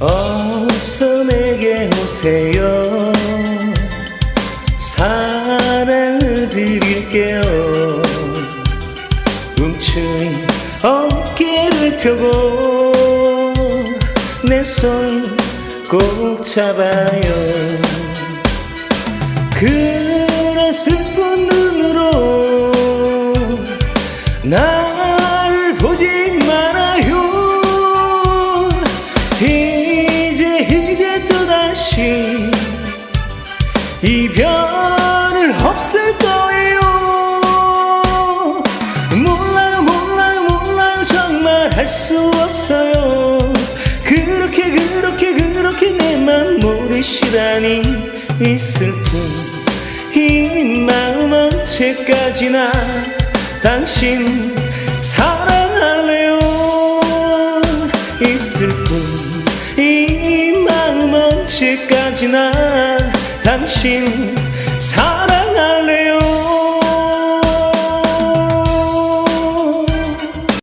어서 내게 오세요. 사랑을 드릴게요. 움츠린 어깨를 펴고 내 손 꼭 잡아요. 그런 슬픈 눈으로 나 이별은 없을 거예요. 몰라요 몰라요 몰라요. 정말 할 수 없어요. 그렇게 그렇게 그렇게 내 맘 모르시다니 이 슬픔 이 마음 언제까지나 당신 사랑할래요. 이 슬픔 이 마음 언제까지나 당신 사랑